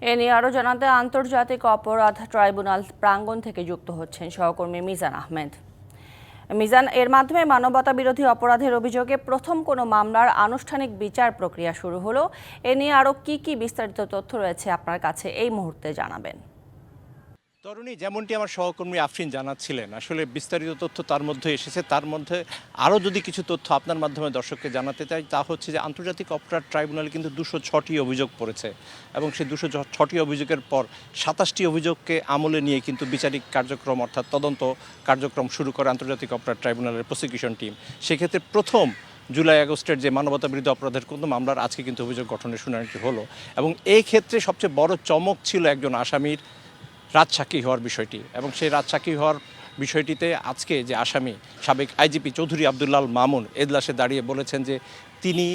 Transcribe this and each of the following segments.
এ নিয়ে আরও জানাতে আন্তর্জাতিক অপরাধ ট্রাইব্যুনাল প্রাঙ্গণ থেকে যুক্ত হচ্ছেন সহকর্মী মিজান আহমেদ। মিজান, এর মাধ্যমে মানবতা বিরোধী অপরাধের অভিযোগে প্রথম কোনো মামলার আনুষ্ঠানিক বিচার প্রক্রিয়া শুরু হলো। এ নিয়ে আরও কি কি বিস্তারিত তথ্য রয়েছে আপনার কাছে এই মুহূর্তে জানাবেন। তরুণী, যেমনটি আমার সহকর্মী আফরিন জানাচ্ছিলেন, আসলে বিস্তারিত তথ্য তার মধ্যে এসেছে। তার মধ্যে আরও যদি কিছু তথ্য আপনার মাধ্যমে দর্শককে জানাতে চাই, তা হচ্ছে যে আন্তর্জাতিক অপরাধ ট্রাইব্যুনালে কিন্তু দুশো ছটি অভিযোগ পড়েছে এবং সেই দুশো ছটি অভিযোগের পর সাতাশটি অভিযোগকে আমলে নিয়ে কিন্তু বিচারিক কার্যক্রম অর্থাৎ তদন্ত কার্যক্রম শুরু করে আন্তর্জাতিক অপরাধ ট্রাইব্যুনালের প্রসিকিউশন টিম। সেক্ষেত্রে প্রথম জুলাই আগস্টের যে মানবতা বিরোধী অপরাধের কোনো মামলার আজকে কিন্তু অভিযোগ গঠনের শুনানিটি হলো এবং এই ক্ষেত্রে সবচেয়ে বড় চমক ছিল একজন আসামির রাজসাক্ষী হওয়ার বিষয়টি এবং সেই রাজসাক্ষী হওয়ার বিষয়টিতে আজকে যে আসামি সাবেক আইজিপি চৌধুরী আবদুল্লাল মামুন এজলাসে দাঁড়িয়ে বলেছেন যে তিনি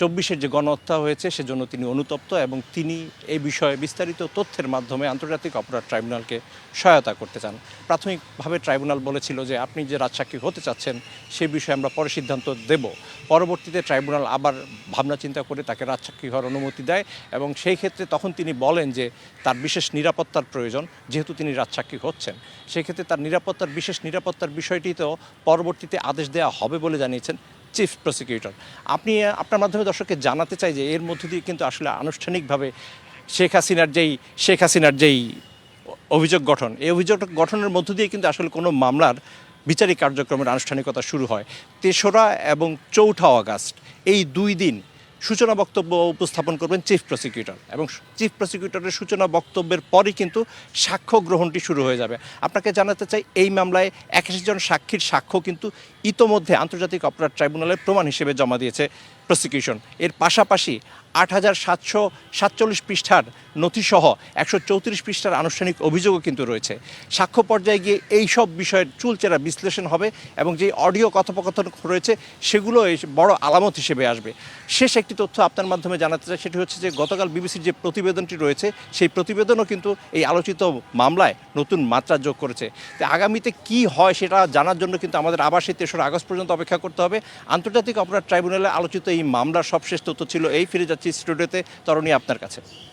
চব্বিশের যে গণহত্যা হয়েছে, সেজন্য তিনি অনুতপ্ত এবং তিনি এই বিষয়ে বিস্তারিত তথ্যের মাধ্যমে আন্তর্জাতিক অপরাধ ট্রাইব্যুনালকে সহায়তা করতে চান। প্রাথমিকভাবে ট্রাইব্যুনাল বলেছিল যে, আপনি যে রাজসাক্ষী হতে চাচ্ছেন, সে বিষয়ে আমরা পরে সিদ্ধান্ত দেব। পরবর্তীতে ট্রাইব্যুনাল আবার ভাবনা চিন্তা করে তাকে রাজসাক্ষী হওয়ার অনুমতি দেয় এবং সেই ক্ষেত্রে তখন তিনি বলেন যে, তার বিশেষ নিরাপত্তার প্রয়োজন, যেহেতু তিনি রাজসাক্ষী হচ্ছেন। সেক্ষেত্রে তার নিরাপত্তার, বিশেষ নিরাপত্তার বিষয়টি তো পরবর্তীতে আদেশ দেওয়া হবে বলে জানিয়েছেন চিফ প্রসিকিউটর আপনি, আপনার মাধ্যমে দর্শককে জানাতে চাই যে এর মধ্য দিয়ে কিন্তু আসলে আনুষ্ঠানিকভাবে শেখ হাসিনার যেই, শেখ হাসিনার যেই অভিযোগ গঠন, এই অভিযোগ গঠনের মধ্য দিয়ে কিন্তু আসলে কোনো মামলার বিচারিক কার্যক্রমের আনুষ্ঠানিকতা শুরু হয়। তেসরা এবং চৌঠা অগাস্ট, এই দুই দিন সূচনা বক্তব্য উপস্থাপন করবেন চিফ প্রসিকিউটর এবং চিফ প্রসিকিউটরের সূচনা বক্তব্যের পরই কিন্তু সাক্ষ্য গ্রহণটি শুরু হয়ে যাবে। আপনাকে জানাতে চাই, এই মামলায় একাশি জন সাক্ষীর সাক্ষ্য কিন্তু ইতোমধ্যে আন্তর্জাতিক অপরাধ ট্রাইব্যুনালের প্রমাণ হিসেবে জমা দিয়েছে। প্রসিকিউশন এর পাশাপাশি আট হাজার সাতশো সাতচল্লিশ পৃষ্ঠার নথিসহ একশো চৌত্রিশ পৃষ্ঠার আনুষ্ঠানিক অভিযোগও কিন্তু রয়েছে। সাক্ষ্য পর্যায়ে গিয়ে এই সব বিষয়ের চুলচেরা বিশ্লেষণ হবে এবং যে অডিও কথোপকথন রয়েছে সেগুলো এই বড় আলামত হিসেবে আসবে। শেষ একটি তথ্য আপনার মাধ্যমে জানাতে চাই, সেটি হচ্ছে যে গতকাল বিবিসির যে প্রতিবেদনটি রয়েছে, সেই প্রতিবেদনও কিন্তু এই আলোচিত মামলায় নতুন মাত্রা যোগ করেছে। তো আগামীতে কি হয় সেটা জানার জন্য কিন্তু আমাদের আবার সেই তেসরা আগস্ট পর্যন্ত অপেক্ষা করতে হবে। আন্তর্জাতিক অপরাধ ট্রাইব্যুনালে আলোচিত এই মামলার সবশেষ তথ্য ছিল এই ফিরে যাচ্ছি স্টুডিওতে। তরণী আপনার কাছে।